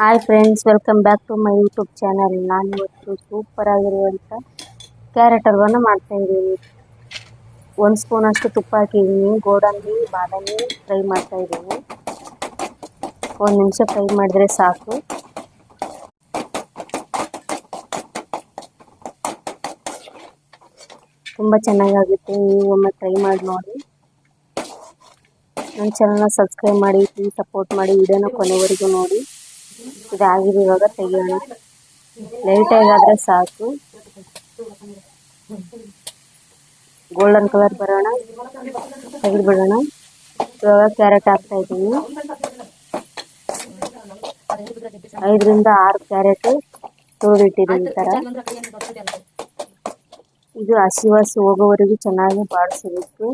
Hi friends welcome back to my YouTube channel ನಾನು ಇವತ್ತು super ಆಗಿರುವಂಥ ಕ್ಯಾರೆಟ್ ಹಲ್ವನ ಮಾಡ್ತಾ ಇದ್ದೀನಿ. ಒಂದು ಸ್ಪೂನ್ ಅಷ್ಟು ತುಪ್ಪ ಹಾಕಿದ್ದೀನಿ. ಗೋಡಂಬಿ, ಬಾದಾಮಿ ಫ್ರೈ ಮಾಡ್ತಾ ಇದ್ದೀನಿ. ಒಂದು ನಿಮಿಷ ಫ್ರೈ ಮಾಡಿದ್ರೆ ಸಾಕು. ತುಂಬ ಚೆನ್ನಾಗಾಗುತ್ತೆ. ನೀವು ಒಮ್ಮೆ ಟ್ರೈ ಮಾಡಿ ನೋಡಿ. ನನ್ನ ಚಾನಲ್ನ ಸಬ್ಸ್ಕ್ರೈಬ್ ಮಾಡಿ ಪ್ಲೀಸ್ ಸಪೋರ್ಟ್ ಮಾಡಿ. ವಿಡಿಯೋನ ಕೊನೆವರೆಗೂ ನೋಡಿ. ಇದಾಗಿದೆ ಇವಾಗ ತೆಗಿಯೋಣ. ಲೈಟಾಗಿ ಆದರೆ ಸಾಕು. ಗೋಲ್ಡನ್ ಕಲರ್ ಬರೋಣ. ತೆಗೆದು ಬಿಡೋಣ ಇವಾಗ ಕ್ಯಾರೆಟ್ ಹಾಕ್ತಾ ಇದ್ದೀನಿ. ಐದರಿಂದ ಆರು ಕ್ಯಾರೆಟ್ ತೋಡಿಟ್ಟಿದ್ದೀನಿ ಈ ಥರ ಇದು ಹಸಿ ವಾಸಿ ಹೋಗೋವರೆಗೂ ಚೆನ್ನಾಗಿ ಬಾಡಿಸಬೇಕು.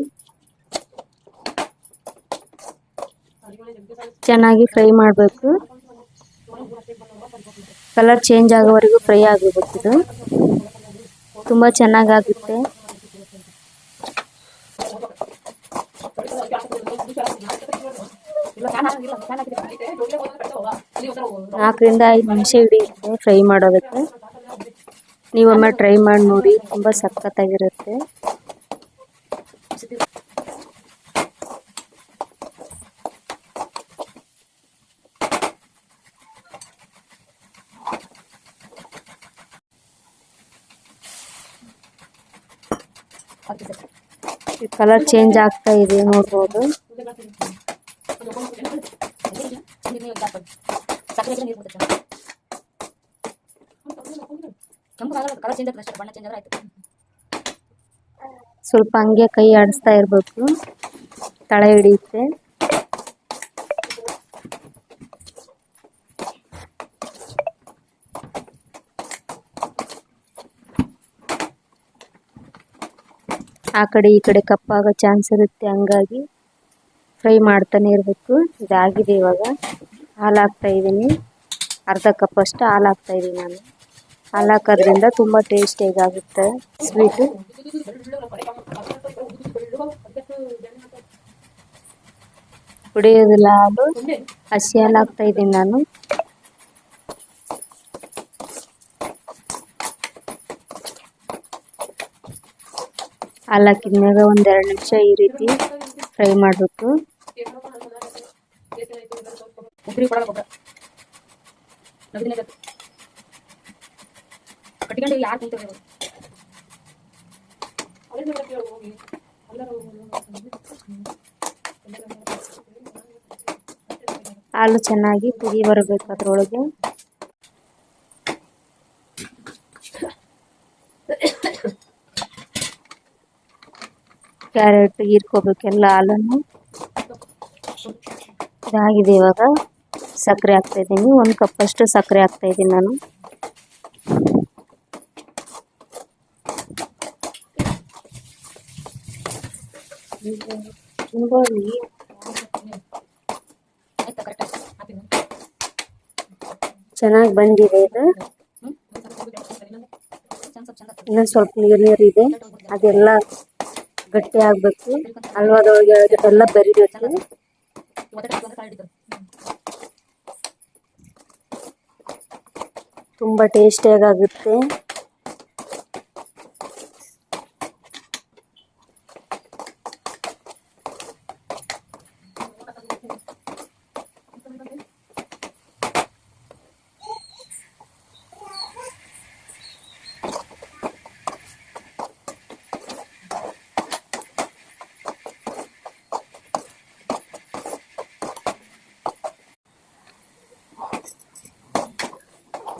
ಚೆನ್ನಾಗಿ ಫ್ರೈ ಮಾಡಬೇಕು. ಕಲರ್ ಚೇಂಜ್ ಆಗೋವರೆಗೂ ಫ್ರೈ ಆಗಬೇಕು ಇದು ತುಂಬ ಚೆನ್ನಾಗಾಗುತ್ತೆ. ನಾಲ್ಕರಿಂದ ಐದು ನಿಮಿಷ ಹಿಡಿಯುತ್ತೆ ಫ್ರೈ ಮಾಡೋದಕ್ಕೆ. ನೀವೊಮ್ಮೆ ಟ್ರೈ ಮಾಡಿ ನೋಡಿ, ತುಂಬ ಸಖತ್ತಾಗಿರುತ್ತೆ. ಕಲರ್ ಚೇಂಜ್ ಆಗ್ತಾ ಇದೆ ನೋಡ್ಬೋದು. ಸ್ವಲ್ಪ ಹಂಗೆ ಕೈ ಆಡಿಸ್ತಾ ಇರಬೇಕು. ತಳ ಹಿಡಿಯುತ್ತೆ. ಆ ಕಡೆ ಈ ಕಡೆ ಕಪ್ಪಾಗೋ ಚಾನ್ಸ್ ಇರುತ್ತೆ, ಹಂಗಾಗಿ ಫ್ರೈ ಮಾಡ್ತಾನೆ ಇರಬೇಕು. ಇದಾಗಿದೆ ಇವಾಗ. ಹಾಲು ಹಾಕ್ತಾ ಇದ್ದೀನಿ. ಅರ್ಧ ಕಪ್ ಅಷ್ಟು ಹಾಲು ಹಾಕ್ತಾ ಇದ್ದೀನಿ ನಾನು. ಹಾಲು ಹಾಕೋದ್ರಿಂದ ತುಂಬ ಟೇಸ್ಟಿಯಾಗುತ್ತೆ ಸ್ವೀಟು ಕುಡಿಯೋದಿಲ್ಲ ಹಾಲು. ಹಸಿ ಹಾಲು ಹಾಕ್ತಾ ಇದ್ದೀನಿ ನಾನು. ಹಾಲು ಹಾಕಿದ್ಮ್ಯಾಗ ಒಂದು ಎರಡು ನಿಮಿಷ ಈ ರೀತಿ ಫ್ರೈ ಮಾಡಬೇಕು ಹಾಲು ಚೆನ್ನಾಗಿ ಕುದಿ ಬರಬೇಕು ಅದರೊಳಗೆ. ಕ್ಯಾರೆಟ್ ಹೀರ್ಕೋಬೇಕೆಲ್ಲ ಹಾಲನ್ನು ಇದಾಗಿದೆ ಇವಾಗ. ಸಕ್ಕರೆ ಹಾಕ್ತಾ ಇದ್ದೀನಿ. ಒಂದು ಕಪ್ಪಷ್ಟು ಸಕ್ಕರೆ ಹಾಕ್ತಾ ಇದ್ದೀನಿ ನಾನು. ಚೆನ್ನಾಗಿ ಬಂದಿದೆ ಇದು. ಇನ್ನೊಂದು ಸ್ವಲ್ಪ ನೀರು ನೀರು ಇದೆ. ಅದೆಲ್ಲ ಗಟ್ಟಿ ಆಗ್ಬೇಕು. ಹಲ್ವಾದೊಳಗೆ ಎಲ್ಲ ಬೆರಿಬೇಕು. ತುಂಬ ಟೇಸ್ಟಿಯಾಗಿ ಆಗುತ್ತೆ.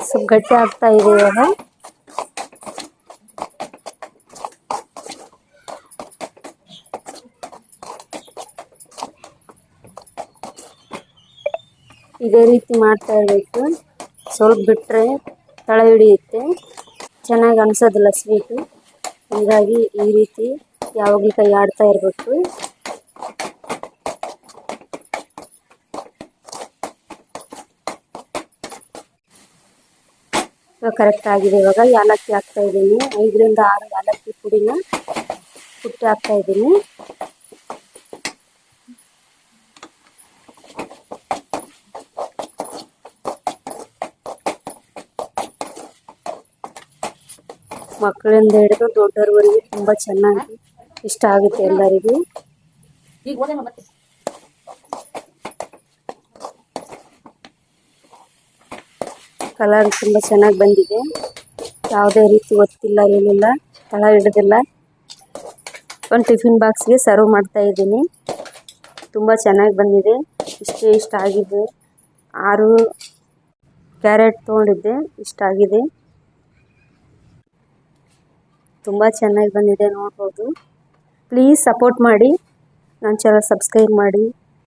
ಸ್ವಲ್ಪ ಗಟ್ಟಿ ಆಗ್ತಾ ಇದೆ ಇವಾಗ. ಇದೇ ರೀತಿ ಮಾಡ್ತಾ ಇರಬೇಕು. ಸ್ವಲ್ಪ ಬಿಟ್ಟರೆ ತಳ ಹಿಡಿಯುತ್ತೆ. ಚೆನ್ನಾಗಿ ಅನ್ಸೋದಿಲ್ಲ ಸ್ವೀಟು. ಹೀಗಾಗಿ ಈ ರೀತಿ ಯಾವಾಗಲೂ ಕೈ ಆಡ್ತಾ ಇರಬೇಕು. ಕರೆಕ್ಟ್ ಆಗಿದೆ ಇವಾಗ. ಏಲಕ್ಕಿ ಹಾಕ್ತಾ ಇದ್ದೀನಿ. ಐದರಿಂದ ಆರು ಏಲಕ್ಕಿ ಪುಡಿನ ಪುಟ್ಟಿ ಹಾಕ್ತಾ ಇದ್ದೀನಿ. ಮಕ್ಕಳಿಂದ ಹಿಡಿದು ದೊಡ್ಡವರವರೆಗೂ ತುಂಬ ಚೆನ್ನಾಗಿ ಇಷ್ಟ ಆಗುತ್ತೆ ಎಲ್ಲರಿಗೂ. ಕಲರ್ ತುಂಬ ಚೆನ್ನಾಗಿ ಬಂದಿದೆ. ಯಾವುದೇ ರೀತಿ ಒತ್ತಿಲ್ಲ, ಏನಿಲ್ಲ. ಕಲರ್ ಹಿಡಿದಿಲ್ಲ. ಒಂದು ಟಿಫಿನ್ ಬಾಕ್ಸ್ಗೆ ಸರ್ವ್ ಮಾಡ್ತಾ ಇದ್ದೀನಿ. ತುಂಬ ಚೆನ್ನಾಗಿ ಬಂದಿದೆ. ಇಷ್ಟೇ ಇಷ್ಟ ಆಗಿದೆ. ಆರು ಕ್ಯಾರೆಟ್ ತೊಗೊಂಡಿದ್ದೆ. ಇಷ್ಟ ಆಗಿದೆ. ತುಂಬ ಚೆನ್ನಾಗಿ ಬಂದಿದೆ ನೋಡ್ಬೋದು. ಪ್ಲೀಸ್ ಸಪೋರ್ಟ್ ಮಾಡಿ. ನನ್ನ ಚಾನಲ್ ಸಬ್ಸ್ಕ್ರೈಬ್ ಮಾಡಿ.